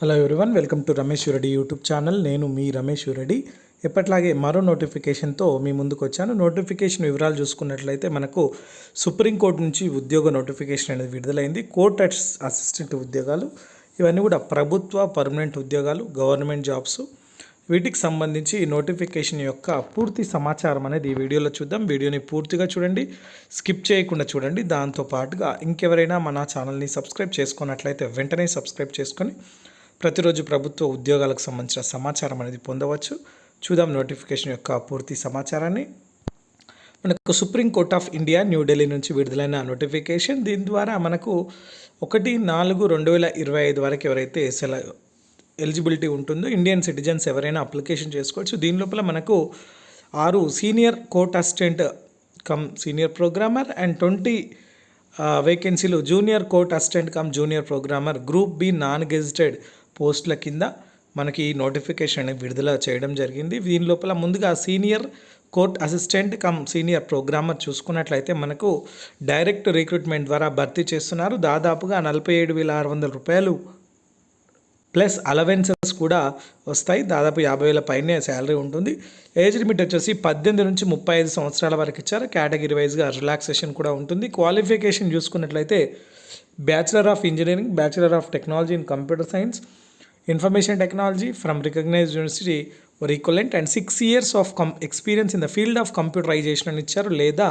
Hello everyone welcome to Ramesh Reddy YouTube channel నేను మీ రమేష్ రెడ్డి ఎప్పట్లాగే మరో నోటిఫికేషన్తో మీ ముందుకు వచ్చాను. నోటిఫికేషన్ వివరాలు చూసుకున్నట్లయితే మనకు సుప్రీంకోర్టు నుంచి ఉద్యోగ నోటిఫికేషన్ అనేది విడుదలైంది. కోర్ట్ అసిస్టెంట్ ఉద్యోగాలు ఇవన్నీ కూడా ప్రభుత్వ పర్మనెంట్ ఉద్యోగాలు గవర్నమెంట్ జాబ్స్ వీటికి సంబంధించి ఈ నోటిఫికేషన్ యొక్క పూర్తి సమాచారం అనేది ఈ వీడియోలో చూద్దాం. వీడియోని పూర్తిగా చూడండి స్కిప్ చేయకుండా చూడండి. దాంతో పాటుగా ఇంకెవరైనా మన ఛానల్ని సబ్స్క్రైబ్ చేసుకున్నట్లయితే వెంటనే సబ్స్క్రైబ్ చేసుకొని ప్రతిరోజు ప్రభుత్వ ఉద్యోగాలకు సంబంధించిన సమాచారం అనేది పొందవచ్చు. చూద్దాం నోటిఫికేషన్ యొక్క పూర్తి సమాచారాన్ని. మనకు supreme court of India New Delhi నుంచి విడుదలైన నోటిఫికేషన్. దీని ద్వారా మనకు ఒకటి నాలుగు రెండు వేల ఇరవై ఐదు వరకు ఎవరైతే సెల ఎలిజిబిలిటీ ఉంటుందో ఇండియన్ సిటిజన్స్ ఎవరైనా అప్లికేషన్ చేసుకోవచ్చు. దీని లోపల మనకు ఆరు senior court assistant cum senior programmer and twenty వేకెన్సీలు junior court assistant cum junior programmer group B non gazetted పోస్టుల కింద మనకి ఈ నోటిఫికేషన్ అనేది విడుదల చేయడం జరిగింది. దీని లోపల ముందుగా senior court assistant cum senior programmer చూసుకున్నట్లయితే మనకు డైరెక్ట్ రిక్రూట్మెంట్ ద్వారా భర్తీ చేస్తున్నారు. దాదాపుగా నలభై ఏడు వేల ఆరు వందల రూపాయలు ప్లస్ అలవెన్సెస్ కూడా వస్తాయి. దాదాపు యాభై వేల పైనే శాలరీ ఉంటుంది. ఏజ్ లిమిట్ వచ్చేసి పద్దెనిమిది నుంచి ముప్పై ఐదు సంవత్సరాల వరకు ఇచ్చారు. కేటగిరీ వైజ్గా రిలాక్సేషన్ కూడా ఉంటుంది. క్వాలిఫికేషన్ చూసుకున్నట్లయితే bachelor of engineering bachelor of technology in computer science information technology from recognised university or equivalent and six years of cum experience in the field of computerisation అని ఇచ్చారు. లేదా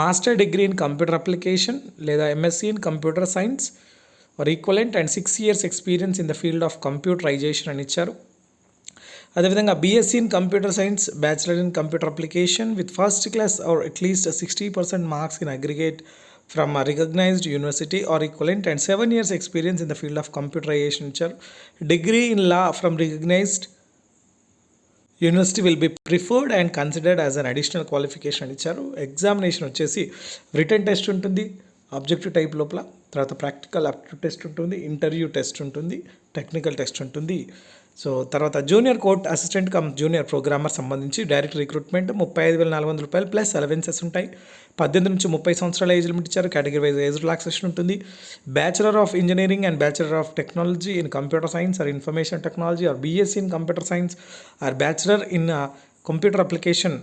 master degree in computer application లేదా MSc in computer science or equivalent and six years experience in the field of computerisation అని ఇచ్చారు. అదేవిధంగా BSc in computer science bachelor in computer application with first class or at least sixty percent marks in aggregate from recognised university or equivalent and seven years experience in the field of computerisation ఇచ్చారు degree in law from recognised university will be preferred and considered as an additional qualification అని ఇచ్చారు examination వచ్చేసి written test ఉంటుంది objective type లోపల తర్వాత practical aptitude test ఉంటుంది interview test ఉంటుంది technical test ఉంటుంది. సో తర్వాత junior court assistant cum junior programmer సంబంధించి డైరెక్ట్ రిక్రూట్మెంట్ ముప్పై ఐదు వేల నాలుగు వందల రూపాయలు ప్లస్ అలవెన్సెస్ ఉంటాయి. పద్దెనిమిది నుంచి ముప్పై సంవత్సరాల ఏజ్ లిమిట్ ఇచ్చారు కేటగిరీ వైజ్ ఏజ్ రిలాక్సేషన్ ఉంటుంది. Bachelor of engineering and bachelor of technology in computer science or information technology or BSc in computer science or bachelor in computer application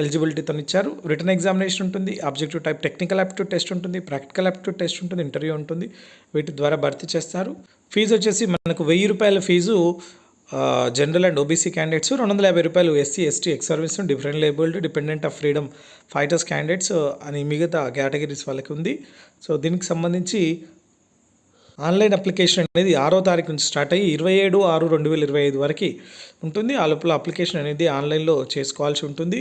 ఎలిజిబిలిటీతో ఇచ్చారు written examination ఉంటుంది. Objective type technical aptitude test ఉంటుంది. Practical aptitude test ఉంటుంది. Interview ఉంటుంది. వీటి ద్వారా భర్తీ చేస్తారు. Fee వచ్చేసి మనకు వెయ్యి రూపాయల fee general and OBC candidates రెండు వందల యాభై రూపాయలు SC ST ex service different abled dependent of freedom fighters candidates అని మిగతా కేటగిరీస్ వాళ్ళకి ఉంది. సో దీనికి సంబంధించి ఆన్లైన్ అప్లికేషన్ అనేది ఆరో తారీఖు నుంచి స్టార్ట్ అయ్యి ఇరవై ఏడు ఆరు రెండు వేల ఇరవై ఐదు వరకు ఉంటుంది. ఆ లోపల అప్లికేషన్ అనేది ఆన్లైన్లో చేసుకోవాల్సి ఉంటుంది.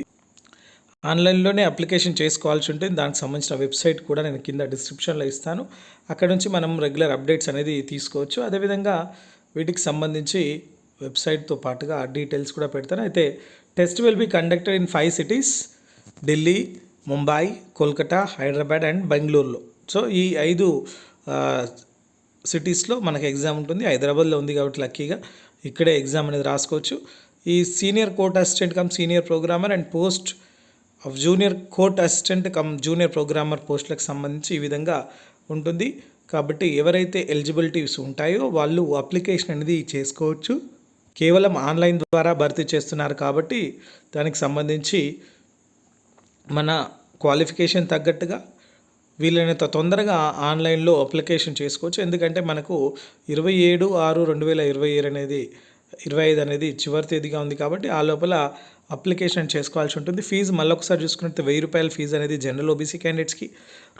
ఆన్లైన్లోనే అప్లికేషన్ చేసుకోవాల్సి ఉంటుంది. దానికి సంబంధించిన వెబ్సైట్ కూడా నేను కింద డిస్క్రిప్షన్లో ఇస్తాను. అక్కడ నుంచి మనం రెగ్యులర్ అప్డేట్స్ అనేది తీసుకోవచ్చు. అదేవిధంగా వీటికి సంబంధించి వెబ్సైట్తో పాటుగా డీటెయిల్స్ కూడా పెడతాను. అయితే test will be conducted in five cities Delhi Mumbai Kolkata Hyderabad and బెంగళూరులో. సో ఈ ఐదు సిటీస్లో మనకి ఎగ్జామ్ ఉంటుంది. హైదరాబాద్లో ఉంది కాబట్టి లక్కీగా ఇక్కడే ఎగ్జామ్ అనేది రాసుకోవచ్చు. ఈ senior court assistant cum senior programmer and post junior court assistant cum junior programmer పోస్టులకు సంబంధించి ఈ విధంగా ఉంటుంది. కాబట్టి ఎవరైతే ఎలిజిబిలిటీస్ ఉంటాయో వాళ్ళు అప్లికేషన్ అనేది చేసుకోవచ్చు. కేవలం ఆన్లైన్ ద్వారా భర్తీ చేస్తున్నారు కాబట్టి దానికి సంబంధించి మన క్వాలిఫికేషన్ తగ్గట్టుగా వీలైనంత తొందరగా ఆన్లైన్లో అప్లికేషన్ చేసుకోవచ్చు. ఎందుకంటే మనకు ఇరవై ఏడు ఆరు రెండు వేల ఇరవై ఏడు అనేది ఇరవై ఐదు అనేది చివరి తేదీగా ఉంది కాబట్టి ఆ లోపల అప్లికేషన్ చేసుకోవాల్సి ఉంటుంది. ఫీజు మళ్ళొకసారి చూసుకుంటే వెయ్యి రూపాయల ఫీజు అనేది జనరల్ ఓబీసీ క్యాండిడేట్స్కి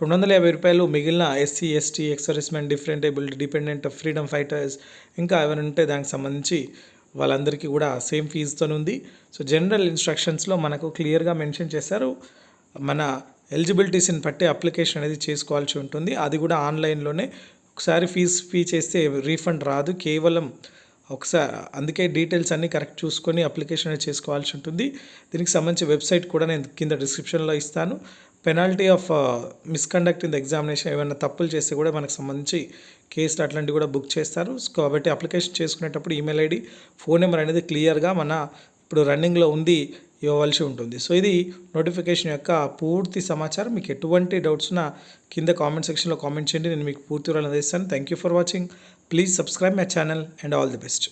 రెండు వందల యాభై రూపాయలు మిగిలిన SC ST ex servicemen different ability dependent freedom fighters ఇంకా ఏమైనా ఉంటే దానికి సంబంధించి వాళ్ళందరికీ కూడా సేమ్ ఫీజుతో ఉంది. సో జనరల్ ఇన్స్ట్రక్షన్స్లో మనకు క్లియర్గా మెన్షన్ చేశారు. మన ఎలిజిబిలిటీస్ని బట్టి అప్లికేషన్ అనేది చేసుకోవాల్సి ఉంటుంది. అది కూడా ఆన్లైన్లోనే ఒకసారి ఫీజ్ ఫీ చేస్తే రీఫండ్ రాదు. కేవలం ఒకసారి అందుకే డీటెయిల్స్ అన్నీ కరెక్ట్ చూసుకొని అప్లికేషన్ అనేది చేసుకోవాల్సి ఉంటుంది. దీనికి సంబంధించి వెబ్సైట్ కూడా నేను కింద డిస్క్రిప్షన్లో ఇస్తాను. Penalty of misconduct in the examination ఏమైనా తప్పులు చేస్తే కూడా మనకు సంబంధించి కేసులు అట్లాంటివి కూడా బుక్ చేస్తారు. కాబట్టి అప్లికేషన్ చేసుకునేటప్పుడు ఈమెయిల్ ఐడి ఫోన్ నెంబర్ అనేది క్లియర్గా మన ఇప్పుడు రన్నింగ్లో ఉంది ఇవ్వవలసి ఉంటుంది. సో ఇది నోటిఫికేషన్ యొక్క పూర్తి సమాచారం. మీకు ఎటువంటి డౌట్స్ ఉన్నా కింద కామెంట్ సెక్షన్లో కామెంట్ చేయండి. నేను మీకు పూర్తి వివరాలు అందిస్తాను. Thank you for watching please subscribe my channel and all the best